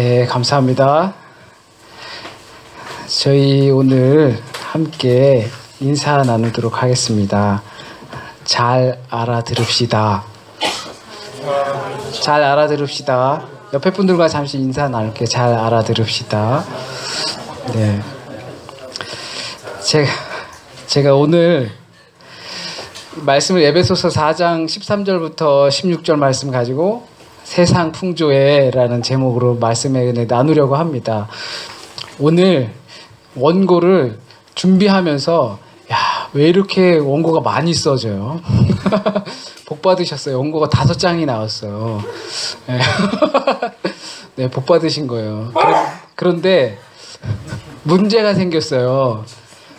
네, 감사합니다. 저희 오늘 함께 인사 나누도록 하겠습니다. 잘 알아들읍시다. 잘 알아들읍시다. 옆에 분들과 잠시 인사 나눌게 잘 알아들읍시다. 네. 제가 제가 오늘 말씀을 에베소서 4장 13절부터 16절 말씀 가지고 세상 풍조에라는 제목으로 말씀에 나누려고 합니다. 오늘 원고를 준비하면서 야, 왜 이렇게 원고가 많이 써져요? 복 받으셨어요. 원고가 다섯 장이 나왔어요. 네, 네, 복 받으신 거예요. 그런 데 문제가 생겼어요.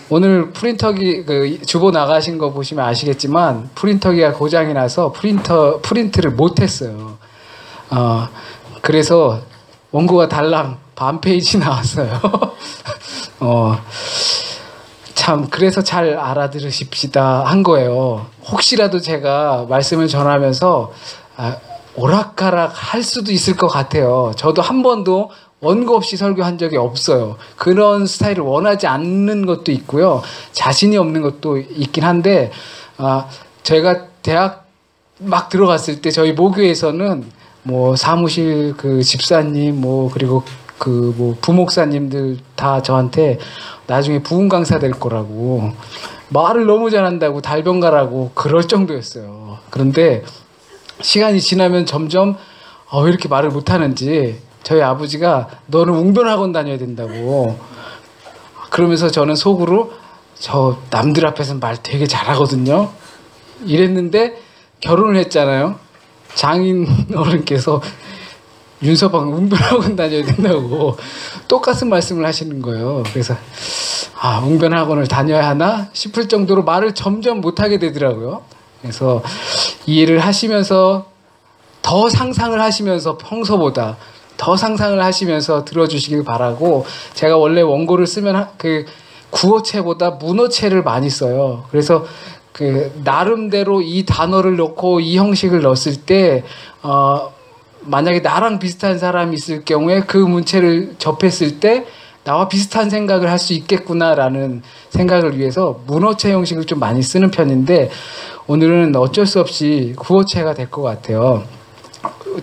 오늘 프린터기 그 주보 나가신 거 보시면 아시겠지만 프린터기가 고장이 나서 프린터 프린트를 못 했어요. 어 그래서 원고가 달랑 반 페이지 나왔어요. 어. 참 그래서 잘 알아들으십시다 한 거예요. 혹시라도 제가 말씀을 전하면서 아, 오락가락 할 수도 있을 것 같아요. 저도 한 번도 원고 없이 설교한 적이 없어요. 그런 스타일을 원하지 않는 것도 있고요. 자신이 없는 것도 있긴 한데, 아, 저희가 대학 막 들어갔을 때 저희 모교에서는 뭐 사무실 그 집사님 뭐 그리고 그 뭐 부목사님들 다 저한테 나중에 부흥 강사 될 거라고 말을 너무 잘한다고 달변가라고 그럴 정도였어요. 그런데 시간이 지나면 점점 어, 왜 이렇게 말을 못하는지 저희 아버지가 너는 웅변학원 다녀야 된다고 그러면서 저는 속으로 저 남들 앞에서 말 되게 잘하거든요. 이랬는데 결혼을 했잖아요. 장인 어른께서 윤서방 웅변학원 다녀야 된다고 똑같은 말씀을 하시는 거예요. 그래서 아 웅변학원을 다녀야 하나 싶을 정도로 말을 점점 못하게 되더라고요. 그래서 이해를 하시면서 더 상상을 하시면서 평소보다 더 상상을 하시면서 들어주시길 바라고 제가 원래 원고를 쓰면 그 구어체보다 문어체를 많이 써요. 그래서 그 나름대로 이 단어를 넣고 이 형식을 넣었을 때 어, 만약에 나랑 비슷한 사람이 있을 경우에 그 문체를 접했을 때 나와 비슷한 생각을 할 수 있겠구나라는 생각을 위해서 문어체 형식을 좀 많이 쓰는 편인데 오늘은 어쩔 수 없이 구어체가 될 것 같아요.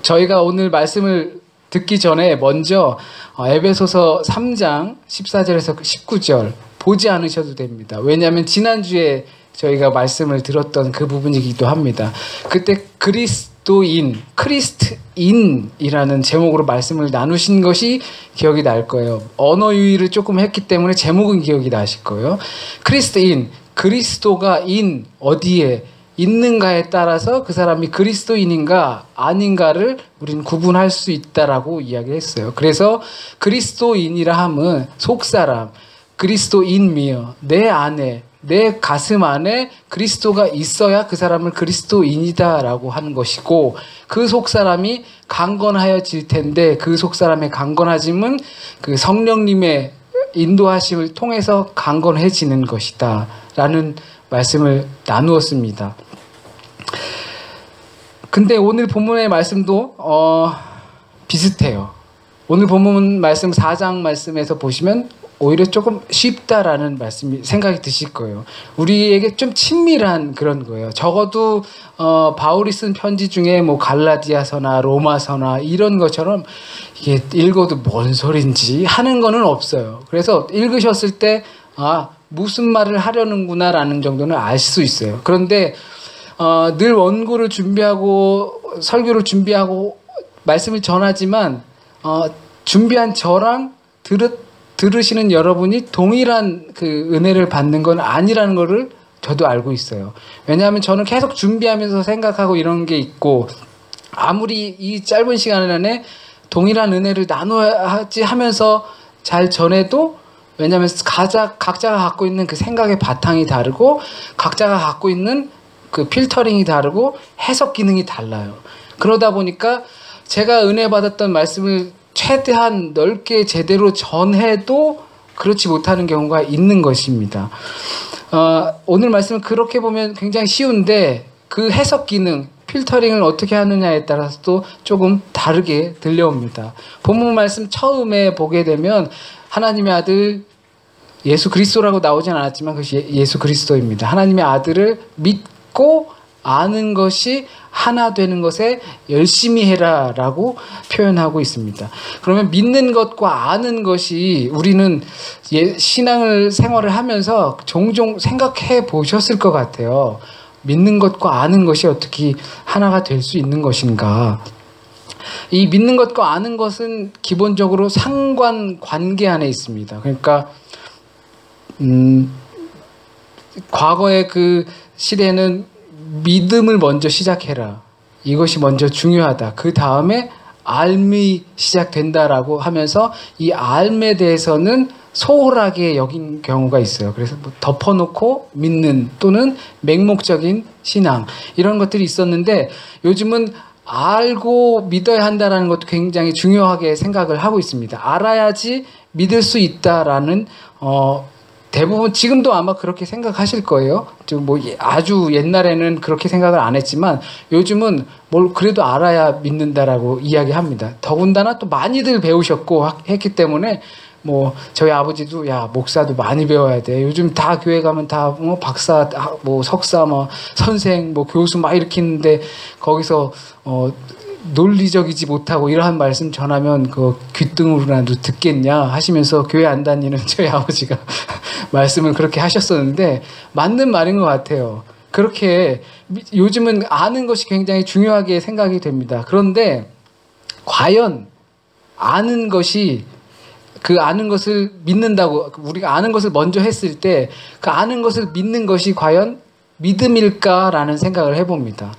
저희가 오늘 말씀을 듣기 전에 먼저 어, 에베소서 3장 14절에서 19절 보지 않으셔도 됩니다. 왜냐하면 지난주에 저희가 말씀을 들었던 그 부분이기도 합니다. 그때 그리스도인, 크리스트인이라는 제목으로 말씀을 나누신 것이 기억이 날 거예요. 언어 유의를 조금 했기 때문에 제목은 기억이 나실 거예요. 크리스트인, 그리스도가 인 어디에 있는가에 따라서 그 사람이 그리스도인인가 아닌가를 우리는 구분할 수 있다라고 이야기했어요. 그래서 그리스도인이라 함은 속사람, 그리스도인미여 내 안에 내 가슴 안에 그리스도가 있어야 그 사람을 그리스도인이다라고 하는 것이고 그 속 사람이 강건하여질 텐데 그 속 사람의 강건하짐은 그 성령님의 인도하심을 통해서 강건해지는 것이다 라는 말씀을 나누었습니다. 근데 오늘 본문의 말씀도 어, 비슷해요. 오늘 본문 말씀 4장 말씀에서 보시면 오히려 조금 쉽다라는 말씀이 생각이 드실 거예요. 우리에게 좀 친밀한 그런 거예요. 적어도 어, 바울이 쓴 편지 중에 뭐 갈라디아서나 로마서나 이런 것처럼 이게 읽어도 뭔 소린지 하는 거는 없어요. 그래서 읽으셨을 때 아, 무슨 말을 하려는구나라는 정도는 알 수 있어요. 그런데 어, 늘 원고를 준비하고 설교를 준비하고 말씀을 전하지만 어, 준비한 저랑 들으, 들으시는 여러분이 동일한 그 은혜를 받는 건 아니라는 것을 저도 알고 있어요. 왜냐하면 저는 계속 준비하면서 생각하고 이런 게 있고 아무리 이 짧은 시간 안에 동일한 은혜를 나눠야지 하면서 잘 전해도 왜냐하면 각자, 각자가 갖고 있는 그 생각의 바탕이 다르고 각자가 갖고 있는 그 필터링이 다르고 해석 기능이 달라요. 그러다 보니까 제가 은혜 받았던 말씀을 최대한 넓게 제대로 전해도 그렇지 못하는 경우가 있는 것입니다. 어, 오늘 말씀은 그렇게 보면 굉장히 쉬운데 그 해석 기능, 필터링을 어떻게 하느냐에 따라서 또 조금 다르게 들려옵니다. 본문 말씀 처음에 보게 되면 하나님의 아들 예수 그리스도라고 나오진 않았지만 그것이 예, 예수 그리스도입니다. 하나님의 아들을 믿고 아는 것이 하나 되는 것에 열심히 해라 라고 표현하고 있습니다. 그러면 믿는 것과 아는 것이 우리는 예, 신앙을 생활을 하면서 종종 생각해 보셨을 것 같아요. 믿는 것과 아는 것이 어떻게 하나가 될 수 있는 것인가? 이 믿는 것과 아는 것은 기본적으로 상관 관계 안에 있습니다. 그러니까 음, 과거의 그 시대는 믿음을 먼저 시작해라. 이것이 먼저 중요하다. 그 다음에 알미 시작된다라고 하면서 이 알에 대해서는 소홀하게 여긴 경우가 있어요. 그래서 뭐 덮어놓고 믿는 또는 맹목적인 신앙 이런 것들이 있었는데 요즘은 알고 믿어야 한다라는 것도 굉장히 중요하게 생각을 하고 있습니다. 알아야지 믿을 수 있다라는 어, 대부분 지금도 아마 그렇게 생각하실 거예요. 뭐 예, 아주 옛날에는 그렇게 생각을 안 했지만 요즘은 뭘 그래도 알아야 믿는다라고 이야기합니다. 더군다나 또 많이들 배우셨고 했기 때문에 뭐 저희 아버지도 야 목사도 많이 배워야 돼. 요즘 다 교회 가면 다 뭐 박사, 뭐 석사, 뭐 선생, 뭐 교수 막 이렇게 있는데 거기서 어 논리적이지 못하고 이러한 말씀 전하면 그 귀등으로라도 듣겠냐 하시면서 교회 안 다니는 저희 아버지가 말씀을 그렇게 하셨었는데 맞는 말인 것 같아요. 그렇게 요즘은 아는 것이 굉장히 중요하게 생각이 됩니다. 그런데 과연 아는 것이 그 아는 것을 믿는다고 우리가 아는 것을 먼저 했을 때 그 아는 것을 믿는 것이 과연 믿음일까라는 생각을 해봅니다.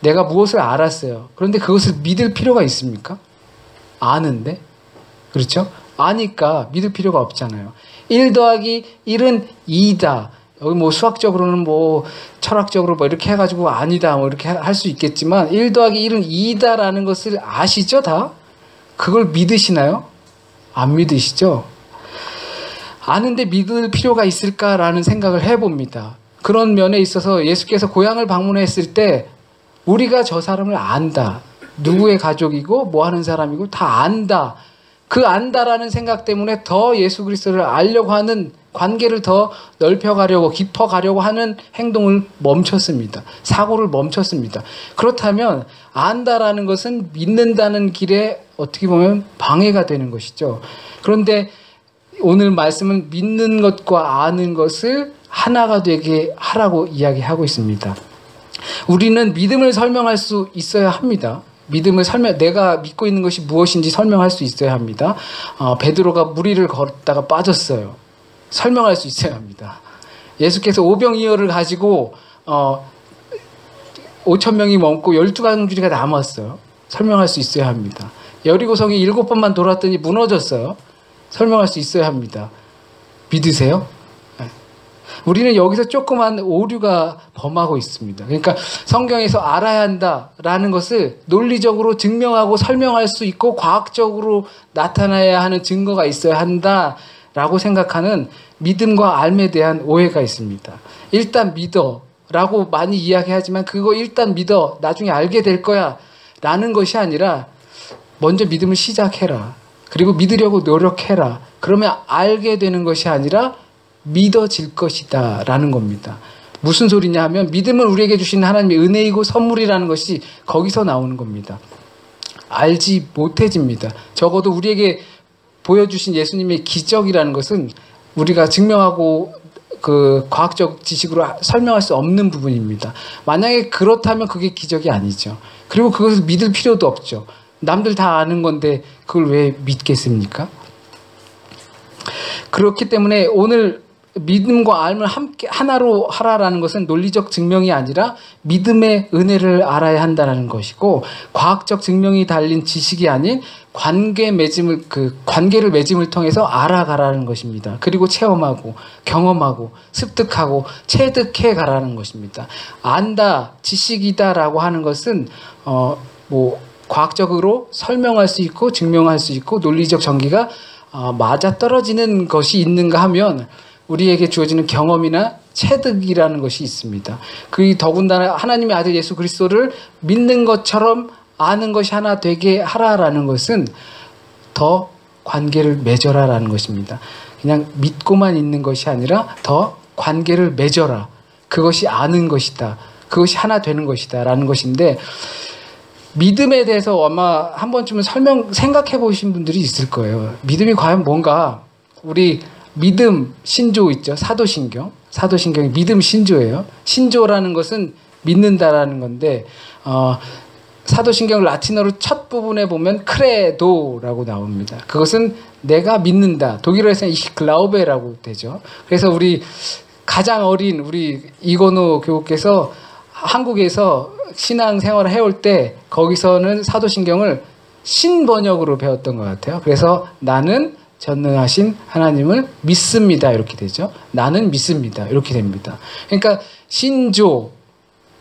내가 무엇을 알았어요. 그런데 그것을 믿을 필요가 있습니까? 아는데? 그렇죠? 아니까 믿을 필요가 없잖아요. 1 더하기 1은 2다. 여기 뭐 수학적으로는 뭐 철학적으로 뭐 이렇게 해가지고 아니다 뭐 이렇게 할 수 있겠지만 1 더하기 1은 2다라는 것을 아시죠 다? 그걸 믿으시나요? 안 믿으시죠? 아는데 믿을 필요가 있을까라는 생각을 해봅니다. 그런 면에 있어서 예수께서 고향을 방문했을 때 우리가 저 사람을 안다. 누구의 가족이고 뭐 하는 사람이고 다 안다. 그 안다라는 생각 때문에 더 예수 그리스도를 알려고 하는 관계를 더 넓혀가려고 깊어가려고 하는 행동을 멈췄습니다. 사고를 멈췄습니다. 그렇다면 안다라는 것은 믿는다는 길에 어떻게 보면 방해가 되는 것이죠. 그런데 오늘 말씀은 믿는 것과 아는 것을 하나가 되게 하라고 이야기하고 있습니다. 우리는 믿음을 설명할 수 있어야 합니다. 믿음을 설명, 내가 믿고 있는 것이 무엇인지 설명할 수 있어야 합니다. 어, 베드로가 무리를 걷다가 빠졌어요. 설명할 수 있어야 합니다. 예수께서 오병이어를 가지고 어, 5천 명이 먹고 12강주리가 남았어요. 설명할 수 있어야 합니다. 여리고성이 일곱 번만 돌았더니 무너졌어요. 설명할 수 있어야 합니다. 믿으세요? 우리는 여기서 조그만 오류가 범하고 있습니다. 그러니까 성경에서 알아야 한다라는 것을 논리적으로 증명하고 설명할 수 있고 과학적으로 나타나야 하는 증거가 있어야 한다라고 생각하는 믿음과 알에 대한 오해가 있습니다. 일단 믿어. 라고 많이 이야기하지만 그거 일단 믿어. 나중에 알게 될 거야. 라는 것이 아니라 먼저 믿음을 시작해라. 그리고 믿으려고 노력해라. 그러면 알게 되는 것이 아니라 믿어질 것이다. 라는 겁니다. 무슨 소리냐 하면 믿음을 우리에게 주시는 하나님의 은혜이고 선물이라는 것이 거기서 나오는 겁니다. 알지 못해집니다. 적어도 우리에게 보여주신 예수님의 기적이라는 것은 우리가 증명하고 그 과학적 지식으로 설명할 수 없는 부분입니다. 만약에 그렇다면 그게 기적이 아니죠. 그리고 그것을 믿을 필요도 없죠. 남들 다 아는 건데 그걸 왜 믿겠습니까? 그렇기 때문에 오늘 믿음과 알을 함께 하나로 하라라는 것은 논리적 증명이 아니라 믿음의 은혜를 알아야 한다는 것이고 과학적 증명이 달린 지식이 아닌 관계 맺음을 그 관계를 맺음을 통해서 알아가라는 것입니다. 그리고 체험하고 경험하고 습득하고 체득해 가라는 것입니다. 안다, 지식이다라고 하는 것은 어뭐 과학적으로 설명할 수 있고 증명할 수 있고 논리적 전기가 어 맞아 떨어지는 것이 있는가 하면 우리에게 주어지는 경험이나 체득이라는 것이 있습니다. 그 더군다나 하나님의 아들 예수 그리스도를 믿는 것처럼 아는 것이 하나 되게 하라라는 것은 더 관계를 맺어라라는 것입니다. 그냥 믿고만 있는 것이 아니라 더 관계를 맺어라. 그것이 아는 것이다. 그것이 하나 되는 것이다 라는 것인데 믿음에 대해서 아마 한 번쯤은 설명 생각해 보신 분들이 있을 거예요. 믿음이 과연 뭔가 우리 믿음 신조 있죠. 사도신경. 사도신경이 믿음 신조예요. 신조라는 것은 믿는다라는 건데 어, 사도신경 라틴어로 첫 부분에 보면 크레도라고 나옵니다. 그것은 내가 믿는다. 독일어에서는 이글라우베라고 되죠. 그래서 우리 가장 어린 우리 이건호 교우께서 한국에서 신앙 생활을 해올 때 거기서는 사도신경을 신번역으로 배웠던 것 같아요. 그래서 나는 전능하신 하나님을 믿습니다. 이렇게 되죠. 나는 믿습니다. 이렇게 됩니다. 그러니까 신조,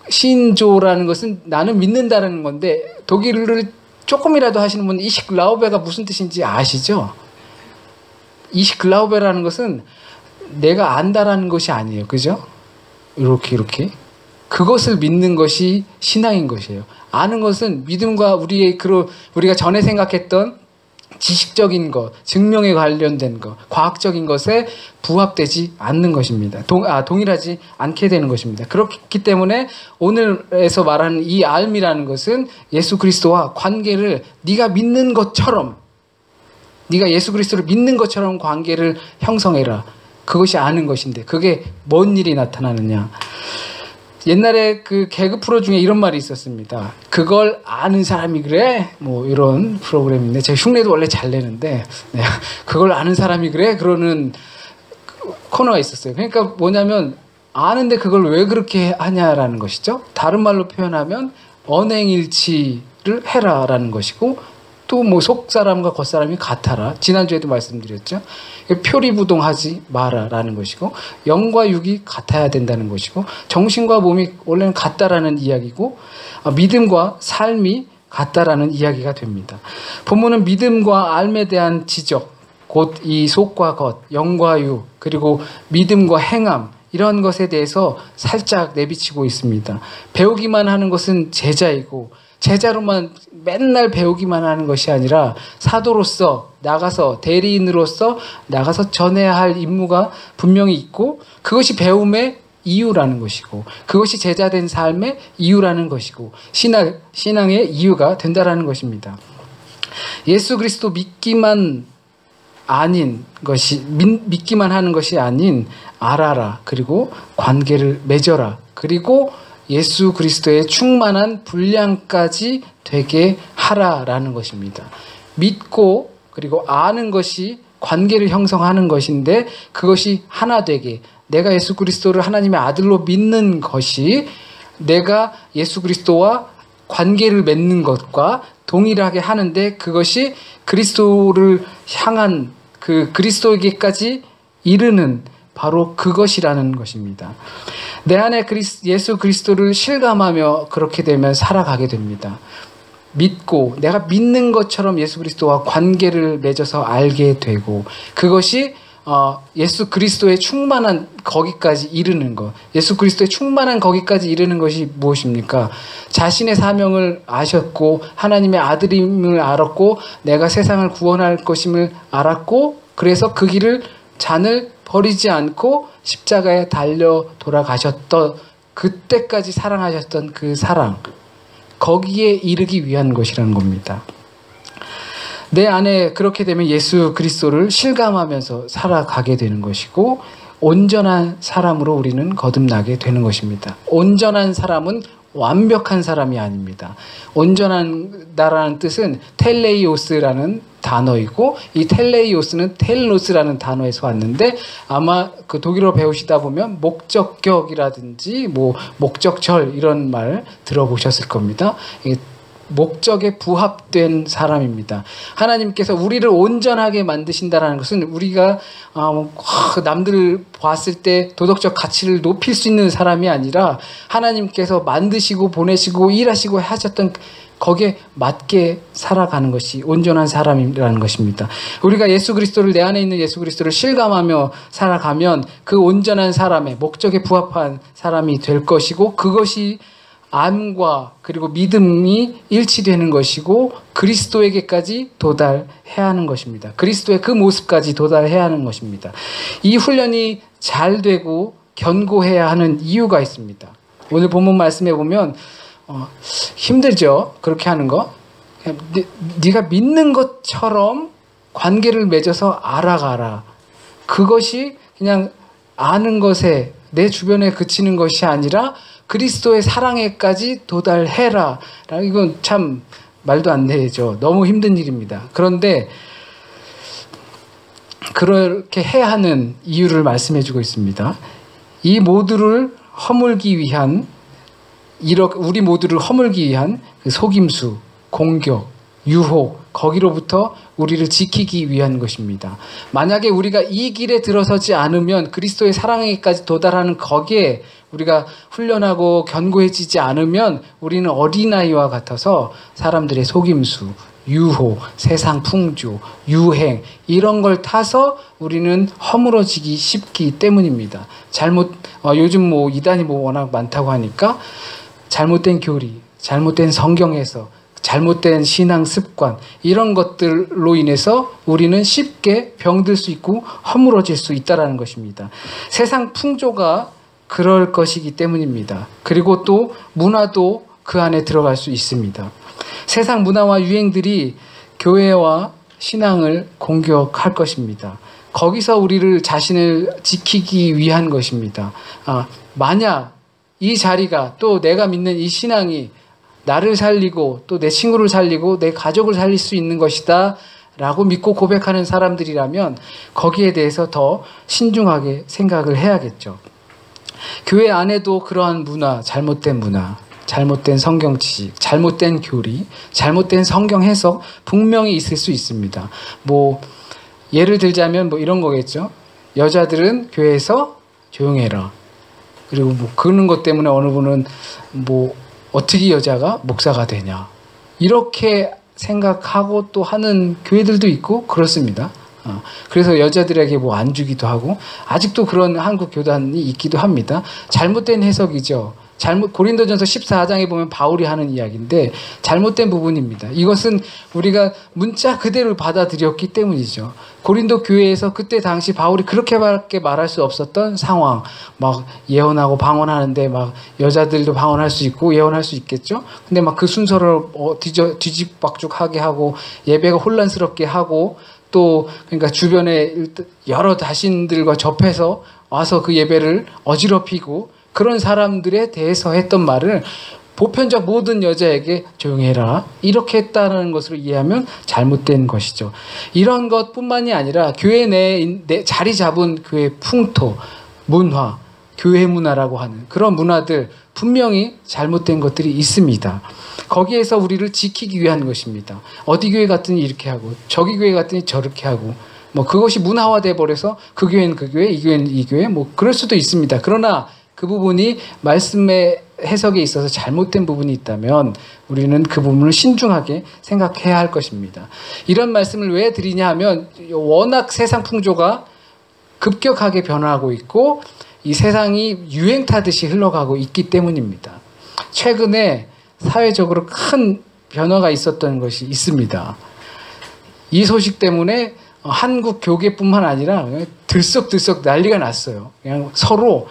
신조라는 것은 나는 믿는다는 건데 독일을 조금이라도 하시는 분은 이시글라우베가 무슨 뜻인지 아시죠? 이시글라우베라는 것은 내가 안다라는 것이 아니에요. 그죠? 이렇게 이렇게 그것을 믿는 것이 신앙인 것이에요. 아는 것은 믿음과 우리의 그 우리가 전에 생각했던 지식적인 것, 증명에 관련된 것, 과학적인 것에 부합되지 않는 것입니다. 동, 아, 동일하지 않게 되는 것입니다. 그렇기 때문에 오늘에서 말하는 이 알미라는 것은 예수 그리스도와 관계를 네가 믿는 것처럼 네가 예수 그리스도를 믿는 것처럼 관계를 형성해라. 그것이 아는 것인데 그게 뭔 일이 나타나느냐? 옛날에 그 개그 프로 중에 이런 말이 있었습니다. 그걸 아는 사람이 그래? 뭐 이런 프로그램인데 제가 흉내도 원래 잘 내는데 네. 그걸 아는 사람이 그래? 그러는 코너가 있었어요. 그러니까 뭐냐면 아는데 그걸 왜 그렇게 하냐라는 것이죠. 다른 말로 표현하면 언행일치를 해라라는 것이고 또 뭐 속 사람과 겉 사람이 같아라. 지난주에도 말씀드렸죠. 표리부동하지 마라라는 것이고 영과 육이 같아야 된다는 것이고 정신과 몸이 원래는 같다라는 이야기고 아, 믿음과 삶이 같다라는 이야기가 됩니다. 본문은 믿음과 알에 대한 지적, 곧 이 속과 겉, 영과 유, 그리고 믿음과 행함 이런 것에 대해서 살짝 내비치고 있습니다. 배우기만 하는 것은 제자이고 제자로만 맨날 배우기만 하는 것이 아니라 사도로서 나가서 대리인으로서 나가서 전해야 할 임무가 분명히 있고 그것이 배움의 이유라는 것이고 그것이 제자된 삶의 이유라는 것이고 신앙 신앙의 이유가 된다라는 것입니다. 예수 그리스도 믿기만 아닌 것이 믿, 믿기만 하는 것이 아닌 알아라 그리고 관계를 맺어라 그리고 예수 그리스도의 충만한 분량까지 되게 하라라는 것입니다. 믿고 그리고 아는 것이 관계를 형성하는 것인데 그것이 하나 되게 내가 예수 그리스도를 하나님의 아들로 믿는 것이 내가 예수 그리스도와 관계를 맺는 것과 동일하게 하는데 그것이 그리스도를 향한 그 그리스도에게까지 이르는 바로 그것이라는 것입니다. 내 안에 그리스, 예수 그리스도를 실감하며 그렇게 되면 살아가게 됩니다. 믿고 내가 믿는 것처럼 예수 그리스도와 관계를 맺어서 알게 되고 그것이 어, 예수 그리스도의 충만한 거기까지 이르는 것. 예수 그리스도의 충만한 거기까지 이르는 것이 무엇입니까? 자신의 사명을 아셨고 하나님의 아들임을 알았고 내가 세상을 구원할 것임을 알았고 그래서 그 길을 잔을 버리지 않고 십자가에 달려 돌아가셨던 그때까지 사랑하셨던 그 사랑 거기에 이르기 위한 것이라는 겁니다. 내 안에 그렇게 되면 예수 그리스도를 실감하면서 살아가게 되는 것이고 온전한 사람으로 우리는 거듭나게 되는 것입니다. 온전한 사람은 완벽한 사람이 아닙니다. 온전한다라는 뜻은 텔레이오스라는 단어이고 이 텔레이오스는 텔로스라는 단어에서 왔는데 아마 그 독일어 배우시다 보면 목적격이라든지 뭐 목적절 이런 말 들어보셨을 겁니다. 목적에 부합된 사람입니다. 하나님께서 우리를 온전하게 만드신다라는 것은 우리가 아, 뭐, 남들 봤을 때 도덕적 가치를 높일 수 있는 사람이 아니라 하나님께서 만드시고 보내시고 일하시고 하셨던 거기에 맞게 살아가는 것이 온전한 사람이라는 것입니다. 우리가 예수 그리스도를 내 안에 있는 예수 그리스도를 실감하며 살아가면 그 온전한 사람의 목적에 부합한 사람이 될 것이고 그것이 암과 그리고 믿음이 일치되는 것이고 그리스도에게까지 도달해야 하는 것입니다. 그리스도의 그 모습까지 도달해야 하는 것입니다. 이 훈련이 잘 되고 견고해야 하는 이유가 있습니다. 오늘 본문 말씀해 보면 어, 힘들죠. 그렇게 하는 거. 네, 네가 믿는 것처럼 관계를 맺어서 알아가라. 그것이 그냥 아는 것에 내 주변에 그치는 것이 아니라 그리스도의 사랑에까지 도달해라. 이건 참 말도 안 되죠. 너무 힘든 일입니다. 그런데 그렇게 해야 하는 이유를 말씀해 주고 있습니다. 이 모두를 허물기 위한 우리 모두를 허물기 위한 그 속임수, 공격, 유혹, 거기로부터 우리를 지키기 위한 것입니다. 만약에 우리가 이 길에 들어서지 않으면 그리스도의 사랑에까지 도달하는 거기에 우리가 훈련하고 견고해지지 않으면 우리는 어린아이와 같아서 사람들의 속임수, 유혹, 세상 풍조, 유행 이런 걸 타서 우리는 허물어지기 쉽기 때문입니다. 잘못 어, 요즘 뭐 이단이 뭐 워낙 많다고 하니까 잘못된 교리, 잘못된 성경 에서 잘못된 신앙 습관 이런 것들로 인해서 우리는 쉽게 병들 수 있고 허물어질 수 있다라는 것입니다. 세상 풍조가 그럴 것이기 때문입니다. 그리고 또 문화도 그 안에 들어갈 수 있습니다. 세상 문화와 유행들이 교회와 신앙을 공격할 것입니다. 거기서 우리를 자신을 지키기 위한 것입니다. 아, 만약 이 자리가 또 내가 믿는 이 신앙이 나를 살리고 또 내 친구를 살리고 내 가족을 살릴 수 있는 것이다. 라고 믿고 고백하는 사람들이라면 거기에 대해서 더 신중하게 생각을 해야겠죠. 교회 안에도 그러한 문화, 잘못된 문화, 잘못된 성경 지식, 잘못된 교리, 잘못된 성경 해석 분명히 있을 수 있습니다. 뭐 예를 들자면 뭐 이런 거겠죠. 여자들은 교회에서 조용해라. 그리고 뭐 그런 것 때문에 어느 분은 뭐 어떻게 여자가 목사가 되냐. 이렇게 생각하고 또 하는 교회들도 있고 그렇습니다. 어, 그래서 여자들에게 뭐 안 주기도 하고 아직도 그런 한국 교단이 있기도 합니다. 잘못된 해석이죠. 잘못 고린도전서 14장에 보면 바울이 하는 이야기인데 잘못된 부분입니다. 이것은 우리가 문자 그대로 받아들였기 때문이죠. 고린도 교회에서 그때 당시 바울이 그렇게밖에 말할 수 없었던 상황, 막 예언하고 방언하는데 막 여자들도 방언할 수 있고 예언할 수 있겠죠. 근데 막 그 순서를 어, 뒤져 뒤집박죽하게 하고 예배가 혼란스럽게 하고 또 그러니까 주변에 여러 다신들과 접해서 와서 그 예배를 어지럽히고 그런 사람들에 대해서 했던 말을 보편적 모든 여자에게 조용해라. 이렇게 했다는 것으로 이해하면 잘못된 것이죠. 이런 것 뿐만이 아니라 교회 내에 자리 잡은 교회 풍토, 문화, 교회 문화라고 하는 그런 문화들 분명히 잘못된 것들이 있습니다. 거기에서 우리를 지키기 위한 것입니다. 어디 교회 갔더니 이렇게 하고 저기 교회 갔더니 저렇게 하고 뭐 그것이 문화화돼 버려서 그 교회는 그 교회, 이 교회는 이 교회 뭐 그럴 수도 있습니다. 그러나 그 부분이 말씀의 해석에 있어서 잘못된 부분이 있다면 우리는 그 부분을 신중하게 생각해야 할 것입니다. 이런 말씀을 왜 드리냐 하면 워낙 세상 풍조가 급격하게 변화하고 있고 이 세상이 유행 타듯이 흘러가고 있기 때문입니다. 최근에 사회적으로 큰 변화가 있었던 것이 있습니다. 이 소식 때문에 한국 교계뿐만 아니라 들썩들썩 난리가 났어요. 그냥 서로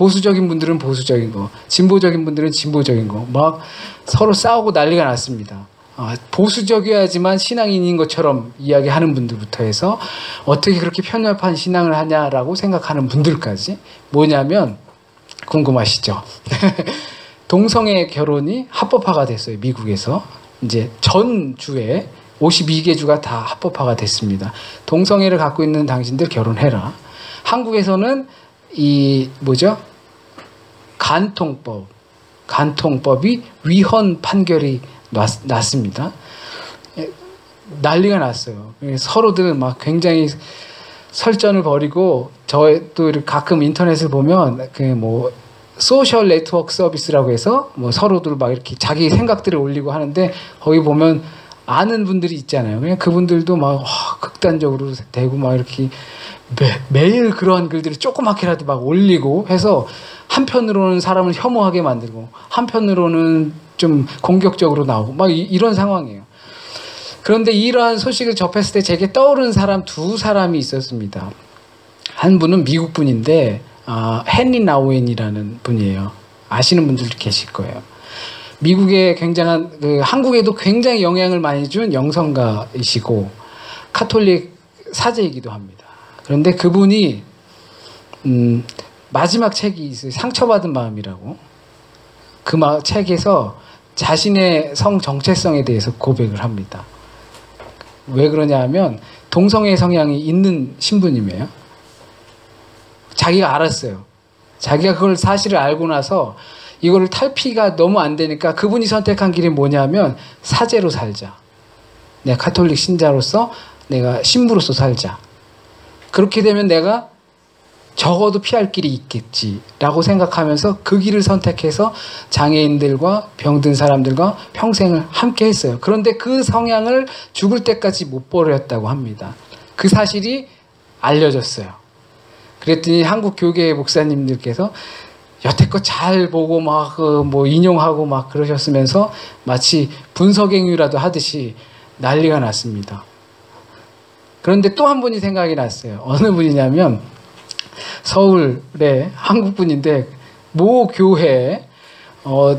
보수적인 분들은 보수적인 거, 진보적인 분들은 진보적인 거, 막 서로 싸우고 난리가 났습니다. 아, 보수적이어야지만 신앙인인 것처럼 이야기하는 분들부터 해서 어떻게 그렇게 편협한 신앙을 하냐라고 생각하는 분들까지 뭐냐면 궁금하시죠? 동성애 결혼이 합법화가 됐어요. 미국에서. 이제 전 주에 52개 주가 다 합법화가 됐습니다. 동성애를 갖고 있는 당신들 결혼해라. 한국에서는 이 뭐죠? 간통법, 간통법이 위헌 판결이 났, 났습니다. 예, 난리가 났어요. 서로들 막 굉장히 설전을 벌이고 저도 가끔 인터넷을 보면 그 뭐 소셜 네트워크 서비스라고 해서 뭐 서로들 막 이렇게 자기 생각들을 올리고 하는데 거기 보면 아는 분들이 있잖아요. 그냥 그분들도 막 와, 극단적으로 되고 막 이렇게 매, 매일 그러한 글들을 조그맣게라도 막 올리고 해서 한편으로는 사람을 혐오하게 만들고 한편으로는 좀 공격적으로 나오고 막 이, 런 상황이에요. 그런데 이러한 소식을 접했을 때 제게 떠오른 사람 두 사람이 있었습니다. 한 분은 미국 분인데 아, 헨리 나우엔이라는 분이에요. 아시는 분들도 계실 거예요. 미국의 굉장한 그 한국에도 굉장히 영향을 많이 준 영성가이시고 카톨릭 사제이기도 합니다. 그런데 그분이 음, 마지막 책이 있어요. 상처받은 마음이라고. 그 책에서 자신의 성 정체성에 대해서 고백을 합니다. 왜 그러냐 하면 동성애 성향이 있는 신부님이에요. 자기가 알았어요. 자기가 그걸 사실을 알고 나서 이거를 탈피가 너무 안 되니까 그분이 선택한 길이 뭐냐면 사제로 살자. 내가 카톨릭 신자로서 내가 신부로서 살자. 그렇게 되면 내가 적어도 피할 길이 있겠지라고 생각하면서 그 길을 선택해서 장애인들과 병든 사람들과 평생을 함께 했어요. 그런데 그 성향을 죽을 때까지 못 버렸다고 합니다. 그 사실이 알려졌어요. 그랬더니 한국 교계 목사님들께서 여태껏 잘 보고 막 뭐 인용하고 막 그러셨으면서 마치 분석행위라도 하듯이 난리가 났습니다. 그런데 또 한 분이 생각이 났어요. 어느 분이냐면 서울의 한국 분인데 모 교회 어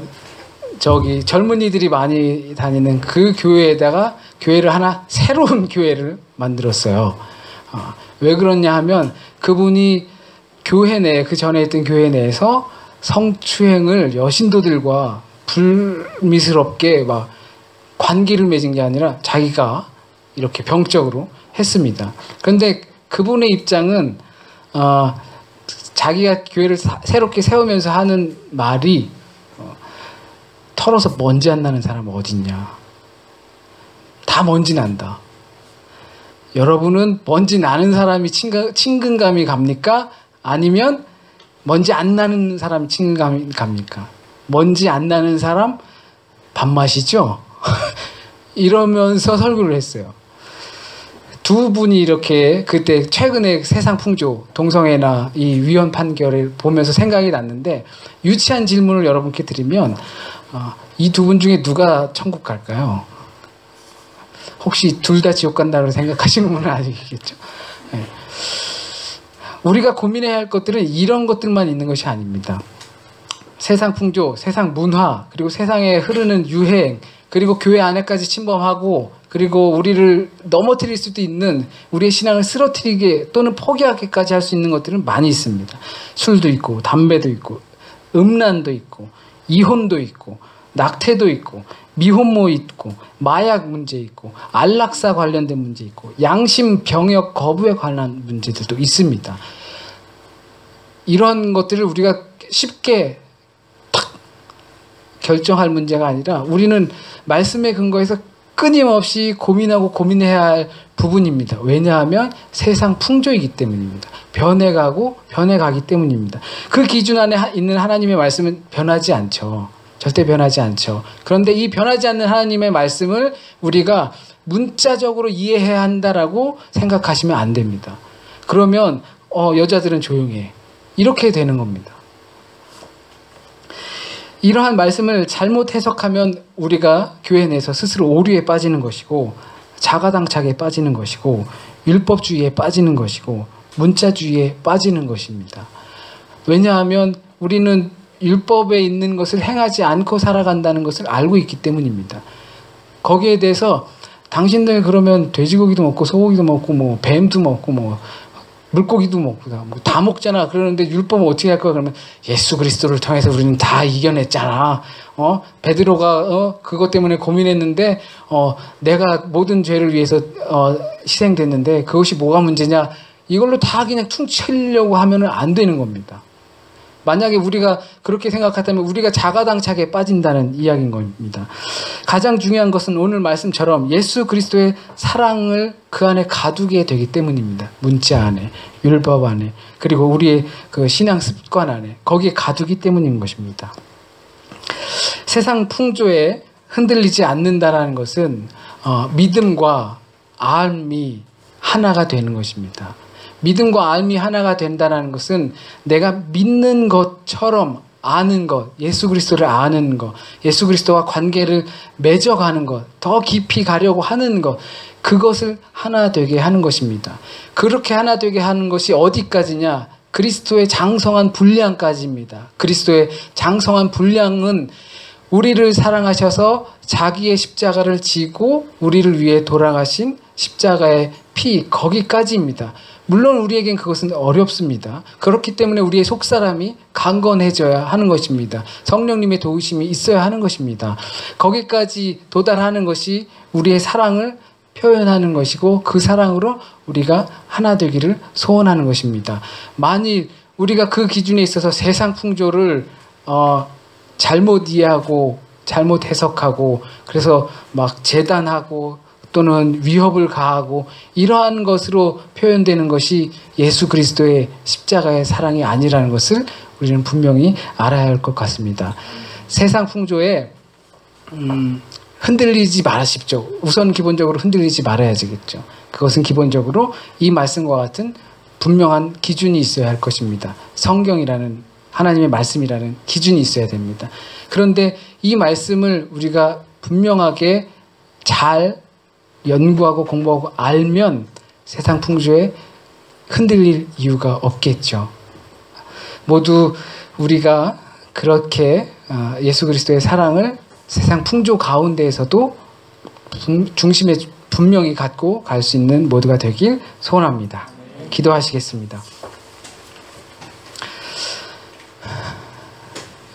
저기 젊은이들이 많이 다니는 그 교회에다가 교회를 하나 새로운 교회를 만들었어요. 어, 왜 그러냐 하면 그분이 교회 내, 그 전에 있던 교회 내에서 성추행을 여신도들과 불미스럽게 막 관계를 맺은 게 아니라 자기가 이렇게 병적으로 했습니다. 그런데 그분의 입장은 어, 자기가 교회를 사, 새롭게 세우면서 하는 말이 어, 털어서 먼지 안 나는 사람은 어딨냐. 다 먼지 난다. 여러분은 먼지 나는 사람이 친근, 친근감이 갑니까? 아니면 먼지 안 나는 사람 친근감이 갑니까? 먼지 안 나는 사람 밥맛이죠? 이러면서 설교를 했어요. 두 분이 이렇게 그때 최근에 세상 풍조, 동성애나 이 위헌 판결을 보면서 생각이 났는데 유치한 질문을 여러분께 드리면 어, 이두 분 중에 누가 천국 갈까요? 혹시 둘 다 지옥 간다고 생각하시는 분은 아니겠죠. 네. 우리가 고민해야 할 것들은 이런 것들만 있는 것이 아닙니다. 세상 풍조, 세상 문화, 그리고 세상에 흐르는 유행, 그리고 교회 안에까지 침범하고, 그리고 우리를 넘어뜨릴 수도 있는 우리의 신앙을 쓰러뜨리게 또는 포기하기까지 할 수 있는 것들은 많이 있습니다. 술도 있고, 담배도 있고, 음란도 있고, 이혼도 있고, 낙태도 있고, 미혼모 있고 마약 문제 있고 안락사 관련된 문제 있고 양심 병역 거부에 관한 문제들도 있습니다. 이런 것들을 우리가 쉽게 탁 결정할 문제가 아니라 우리는 말씀에 근거해서 끊임없이 고민하고 고민해야 할 부분입니다. 왜냐하면 세상 풍조이기 때문입니다. 변해가고 변해가기 때문입니다. 그 기준 안에 있는 하나님의 말씀은 변하지 않죠. 절대 변하지 않죠. 그런데 이 변하지 않는 하나님의 말씀을 우리가 문자적으로 이해해야 한다라고 생각하시면 안 됩니다. 그러면 어, 여자들은 조용해. 이렇게 되는 겁니다. 이러한 말씀을 잘못 해석하면 우리가 교회 내에서 스스로 오류에 빠지는 것이고 자가당착에 빠지는 것이고 율법주의에 빠지는 것이고 문자주의에 빠지는 것입니다. 왜냐하면 우리는 율법에 있는 것을 행하지 않고 살아간다는 것을 알고 있기 때문입니다. 거기에 대해서 당신들 그러면 돼지고기도 먹고 소고기도 먹고 뭐 뱀도 먹고 뭐 물고기도 먹고 다, 뭐 먹잖아. 그러는데 율법은 어떻게 할 거야? 그러면 예수 그리스도를 통해서 우리는 다 이겨냈잖아. 어? 베드로가 어? 그것 때문에 고민했는데 어, 내가 모든 죄를 위해서 어, 희생됐는데 그것이 뭐가 문제냐? 이걸로 다 그냥 퉁치려고 하면안 되는 겁니다. 만약에 우리가 그렇게 생각한다면 우리가 자가당착에 빠진다는 이야기인 겁니다. 가장 중요한 것은 오늘 말씀처럼 예수 그리스도의 사랑을 그 안에 가두게 되기 때문입니다. 문자 안에, 율법 안에, 그리고 우리의 그 신앙 습관 안에 거기에 가두기 때문인 것입니다. 세상 풍조에 흔들리지 않는다라는 것은 어, 믿음과 알미 하나가 되는 것입니다. 믿음과 알미 하나가 된다는 것은 내가 믿는 것처럼 아는 것, 예수 그리스도를 아는 것, 예수 그리스도와 관계를 맺어가는 것, 더 깊이 가려고 하는 것, 그것을 하나 되게 하는 것입니다. 그렇게 하나 되게 하는 것이 어디까지냐? 그리스도의 장성한 분량까지입니다. 그리스도의 장성한 분량은 우리를 사랑하셔서 자기의 십자가를 지고 우리를 위해 돌아가신 십자가의 피 거기까지입니다. 물론 우리에겐 그것은 어렵습니다. 그렇기 때문에 우리의 속사람이 강건해져야 하는 것입니다. 성령님의 도우심이 있어야 하는 것입니다. 거기까지 도달하는 것이 우리의 사랑을 표현하는 것이고 그 사랑으로 우리가 하나 되기를 소원하는 것입니다. 만일 우리가 그 기준에 있어서 세상 풍조를 어, 잘못 이해하고 잘못 해석하고 그래서 막 재단하고 또는 위협을 가하고 이러한 것으로 표현되는 것이 예수 그리스도의 십자가의 사랑이 아니라는 것을 우리는 분명히 알아야 할 것 같습니다. 세상 풍조에 음, 흔들리지 말으십시오. 우선 기본적으로 흔들리지 말아야 되겠죠. 그것은 기본적으로 이 말씀과 같은 분명한 기준이 있어야 할 것입니다. 성경이라는 하나님의 말씀이라는 기준이 있어야 됩니다. 그런데 이 말씀을 우리가 분명하게 잘 연구하고 공부하고 알면 세상 풍조에 흔들릴 이유가 없겠죠. 모두 우리가 그렇게 아, 예수 그리스도의 사랑을 세상 풍조 가운데에서도 중심에 분명히 갖고 갈 수 있는 모두가 되길 소원합니다. 기도하시겠습니다.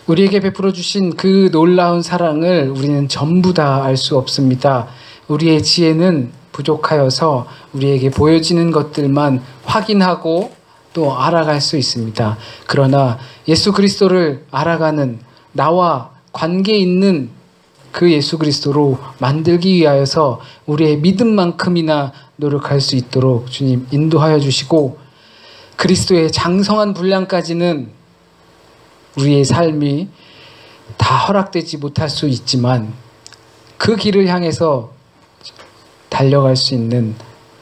우리에게 베풀어 주신 그 놀라운 사랑을 우리는 전부 다 알 수 없습니다. 우리의 지혜는 부족하여서 우리에게 보여지는 것들만 확인하고 또 알아갈 수 있습니다. 그러나 예수 그리스도를 알아가는 나와 관계 있는 그 예수 그리스도로 만들기 위하여서 우리의 믿음만큼이나 노력할 수 있도록 주님 인도하여 주시고 그리스도의 장성한 분량까지는 우리의 삶이 다 허락되지 못할 수 있지만 그 길을 향해서 달려갈 수 있는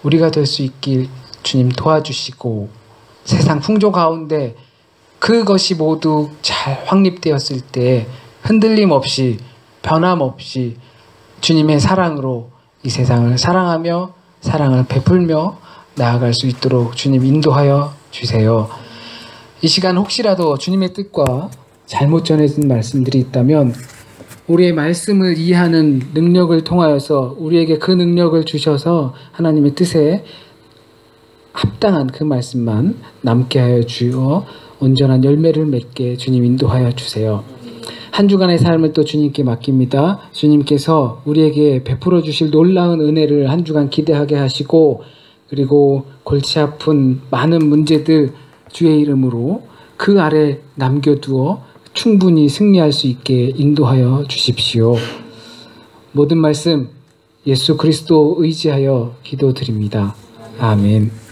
우리가 될 수 있길 주님 도와주시고 세상 풍조 가운데 그것이 모두 잘 확립되었을 때 흔들림 없이 변함 없이 주님의 사랑으로 이 세상을 사랑하며 사랑을 베풀며 나아갈 수 있도록 주님 인도하여 주세요. 이 시간 혹시라도 주님의 뜻과 잘못 전해진 말씀들이 있다면 우리의 말씀을 이해하는 능력을 통하여서 우리에게 그 능력을 주셔서 하나님의 뜻에 합당한 그 말씀만 남게 하여 주어 온전한 열매를 맺게 주님 인도하여 주세요. 한 주간의 삶을 또 주님께 맡깁니다. 주님께서 우리에게 베풀어 주실 놀라운 은혜를 한 주간 기대하게 하시고 그리고 골치 아픈 많은 문제들 주의 이름으로 그 아래 남겨두어 충분히 승리할 수 있게 인도하여 주십시오. 모든 말씀 예수 그리스도 의지하여 기도드립니다. 아멘.